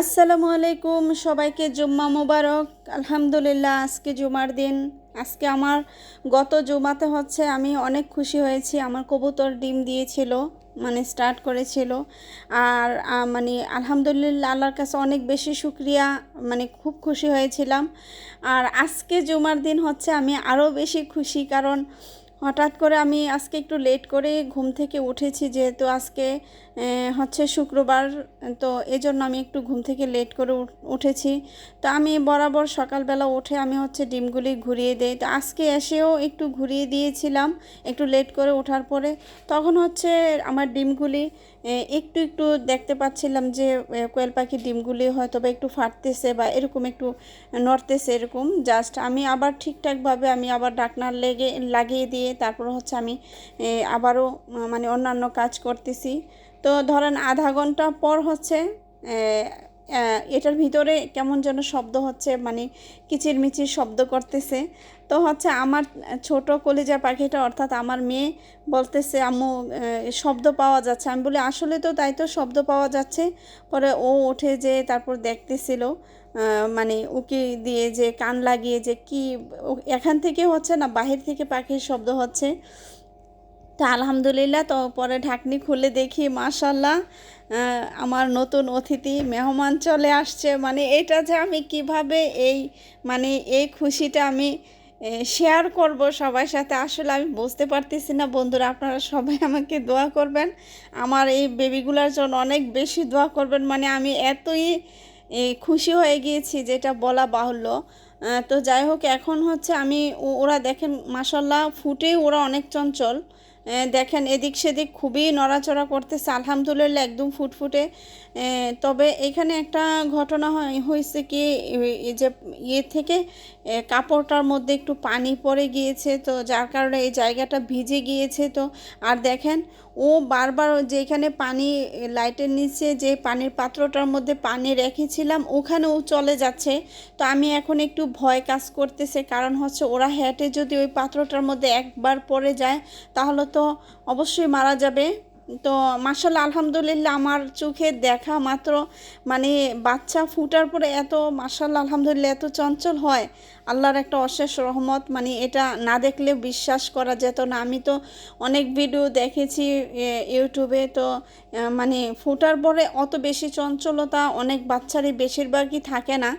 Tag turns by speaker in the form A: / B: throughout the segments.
A: আসসালামু আলাইকুম, সবাইকে জুম্মা মোবারক। আলহামদুলিল্লাহ, আজকে জুমার দিন। আজকে আমার গত জুমাতে হচ্ছে আমি অনেক খুশি হয়েছি। আমার কবুতর ডিম দিয়েছিল মানে স্টার্ট করেছিল। আর মানে আলহামদুলিল্লাহ, আল্লাহর কাছে অনেক বেশি শুক্রিয়া মানে খুব খুশি হয়েছিলাম। আর আজকে জুমার দিন হচ্ছে আমি আরও বেশি খুশি, কারণ হঠাৎ করে আমি আজকে একটু লেট করে ঘুম থেকে উঠেছি, যেহেতু আজকে হচ্ছে শুক্রবার, তো এজন্য আমি একটু ঘুম থেকে লেট করে উঠেছি। তো আমি বরাবর সকালবেলা উঠে আমি হচ্ছে ডিমগুলি ঘুরিয়ে দেই। তো আজকে এসেও একটু ঘুরিয়ে দিয়েছিলাম, একটু লেট করে ওঠার পরে। তখন হচ্ছে আমার ডিমগুলি একটু একটু দেখতে পাচ্ছিলাম যে কোয়েল পাখির ডিমগুলি হয়তো বা একটু ফাটতেছে বা এরকম একটু নড়তেছে এরকম। জাস্ট আমি আবার ঠিকঠাকভাবে আমি আবার ডাকনার লেগে, লাগিয়ে দিয়ে তারপর হচ্ছে আমি আবারও মানে অন্যান্য কাজ করতেছি। তো ধরেন আধা ঘণ্টা পর হচ্ছে এটার ভিতরে কেমন যেন শব্দ হচ্ছে মানে কিচির মিচির শব্দ করতেছে। তো হচ্ছে আমার ছোট কলিজা পাখিটা অর্থাৎ আমার মেয়ে বলতেছে, আম্মু শব্দ পাওয়া যাচ্ছে। আমি বলি, আসলে তো তাই তো শব্দ পাওয়া যাচ্ছে। পরে ও উঠে যে, তারপর দেখতেছিল। মানে উকি দিয়ে যে কান লাগিয়ে যে কি এখান থেকে হচ্ছে না, বাহির থেকে পাখির শব্দ হচ্ছে। তা আলহামদুলিল্লাহ, তো পরে ঢাকনি খুলে দেখি মাশাল্লাহ আমার নতুন অতিথি মেহমান চলে আসছে। মানে এটা যে আমি কীভাবে এই মানে এই খুশিটা আমি শেয়ার করব সবার সাথে, আসলে আমি বুঝতে পারতেছি না। বন্ধুরা, আপনারা সবাই আমাকে দোয়া করবেন। আমার এই বেবিগুলোর জন্য অনেক বেশি দোয়া করবেন। মানে আমি এতই খুশি হয়ে গিয়েছি, যেটা বলা বাহুল্য। তো যাই হোক, এখন হচ্ছে আমি ওরা দেখেন মাসাল্লাহ ফুটেই ওরা অনেক চঞ্চল। দেখেন, এদিক সেদিক খুবই নড়াচড়া করতেছে। আলহামদুলিল্লাহ, একদম ফুটফুটে। তবে এখানে একটা ঘটনা হয়- হয়েছে কি যে ইয়ে থেকে কাপড়টার মধ্যে একটু পানি পড়ে গিয়েছে, তো যার কারণে এই জায়গাটা ভিজে গিয়েছে, তো। আর দেখেন, ও বারবার যেখানে পানি, লাইটের নিচে যে পানির পাত্রটার মধ্যে পানি রেখেছিলাম, ওখানে ও চলে যাচ্ছে। তো আমি এখন একটু ভয় কাজ করতেছে, কারণ হচ্ছে ওরা হেঁটে যদি ওই পাত্রটার মধ্যে একবার পড়ে যায়, তাহলে তো অবশ্যই মারা যাবে। তো মার্শাল্লাহ আলহামদুলিল্লাহ আমার চোখে দেখা মাত্র মানে বাচ্চা ফুটার পরে এত মার্শাল্লাহ আলহামদুলিল্লাহ, এত চঞ্চল হয়। আল্লাহর একটা অশেষ রহমত মানে এটা না দেখলে বিশ্বাস করা যেত না। আমি তো অনেক ভিডিও দেখেছি ইউটিউবে, তো মানে ফুটার পরে অত বেশি চঞ্চলতা অনেক বাচ্চারই বেশিরভাগই থাকে না।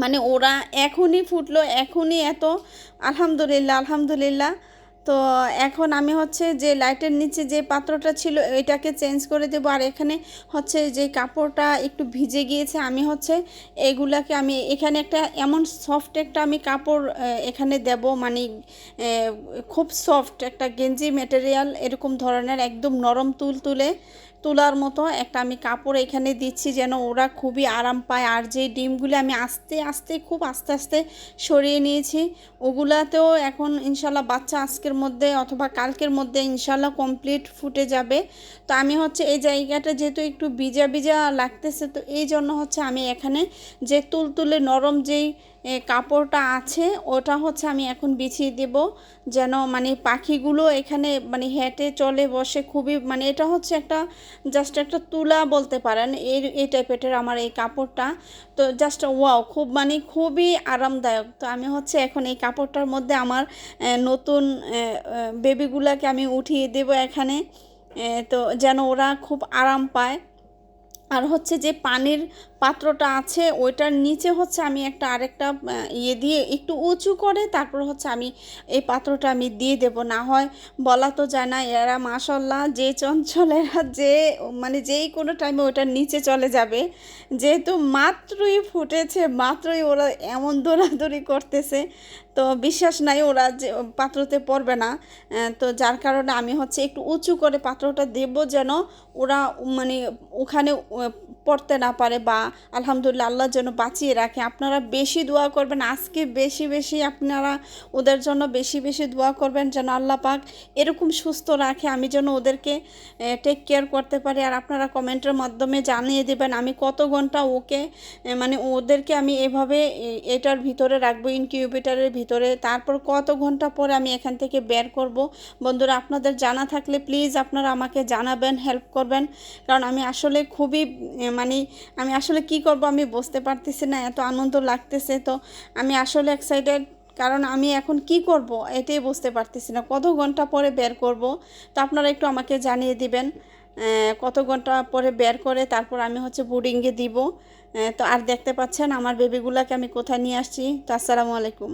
A: মানে ওরা এখনই ফুটলো, এখনই এত, আলহামদুলিল্লাহ আলহামদুলিল্লাহ। তো এখন আমি হচ্ছে যে লাইটের নিচে যে পাত্রটা ছিল এটাকে চেঞ্জ করে দেবো। আর এখানে হচ্ছে যে কাপড়টা একটু ভিজে গিয়েছে, আমি হচ্ছে এগুলাকে আমি, এখানে একটা এমন সফট একটা আমি কাপড় এখানে দেব। মানে খুব সফট একটা গেঞ্জি ম্যাটেরিয়াল এরকম ধরনের একদম নরম তুল তুলে তোলার মতো একটা আমি কাপড় এখানে দিচ্ছি যেন ওরা খুবই আরাম পায়। আর যে ডিমগুলো আমি আস্তে আস্তে, খুব আস্তে আস্তে সরিয়ে নিয়েছি, ওগুলাতেও এখন ইনশাল্লাহ বাচ্চা আজকের মধ্যে অথবা কালকের মধ্যে ইনশাল্লাহ কমপ্লিট ফুটে যাবে। তো আমি হচ্ছে এই জায়গাটা যেহেতু একটু ভিজা ভিজা লাগতেছে, তো এই জন্য হচ্ছে আমি এখানে যে তুলতুলে নরম যেই কাপড়টা আছে, ওটা হচ্ছে আমি এখন বিছিয়ে দেব। যেন মানে পাখিগুলো এখানে মানে হেঁটে চলে বসে খুবই মানে এটা হচ্ছে একটা জাস্ট একটা তুলা বলতে পারেন, এই এই টাইপের আমার এই কাপড়টা। তো জাস্ট ওয়াও খুব মানে খুবই আরামদায়ক। তো আমি হচ্ছে এখন এই কাপড়টার মধ্যে আমার নতুন বেবিগুলাকে আমি উঠিয়ে দেব এখানে। তো যেন ওরা খুব আরাম পায়। আর হচ্ছে যে পানির পাত্রটা আছে, ওইটার নিচে হচ্ছে আমি একটা আরেকটা ইয়ে দিয়ে একটু উঁচু করে তারপর হচ্ছে আমি এই পাত্রটা আমি দিয়ে দেব। না হয় বলা তো যায় না, এরা মাসাল্লাহ যে চঞ্চল এরা যে মানে যেই কোনো টাইমে ওটার নিচে চলে যাবে। যেহেতু মাত্রই ফুটেছে, মাত্রই ওরা এমন দৌড়াদৌড়ি করতেছে, তো বিশ্বাস নাই ওরা যে পাত্রতে পড়বে না। তো যার কারণে আমি হচ্ছে একটু উঁচু করে পাত্রটা দেব যেন ওরা মানে ওখানে পড়তে না পারে বা আলহামদুলিল্লাহ আল্লাহ যেন বাঁচিয়ে রাখে। আপনারা বেশি দোয়া করবেন, আজকে বেশি বেশি আপনারা ওদের জন্য বেশি বেশি দোয়া করবেন যেন আল্লাহ পাক এরকম সুস্থ রাখে, আমি যেন ওদেরকে টেক কেয়ার করতে পারি। আর আপনারা কমেন্টের মাধ্যমে জানিয়ে দেবেন, আমি কত ঘণ্টা ওকে মানে ওদেরকে আমি এভাবে এটার ভিতরে রাখব ইনকিউবেটারের ভিতরে, তারপর কত ঘণ্টা পরে আমি এখান থেকে বের করব। বন্ধুরা, আপনাদের জানা থাকলে প্লিজ আপনারা আমাকে জানাবেন হেল্প করবেন। কারণ আমি আসলে খুবই মানে আমি আসলে কি করব আমি বুঝতে পারতেছি না, এত আনন্দ লাগতেছে। তো আমি আসলে এক্সাইটেড কারণ আমি এখন কি করব এটাই বুঝতে পারতেছি না। কত ঘণ্টা পরে বের করব? তো আপনারা একটু আমাকে জানিয়ে দিবেন কত ঘণ্টা পরে বের করে তারপর আমি হচ্ছে বোর্ডিংয়ে দিব। তো আর দেখতে পাচ্ছেন আমার বেবিগুলাকে আমি কোথায় নিয়ে আসছি। তো আসসালামু আলাইকুম।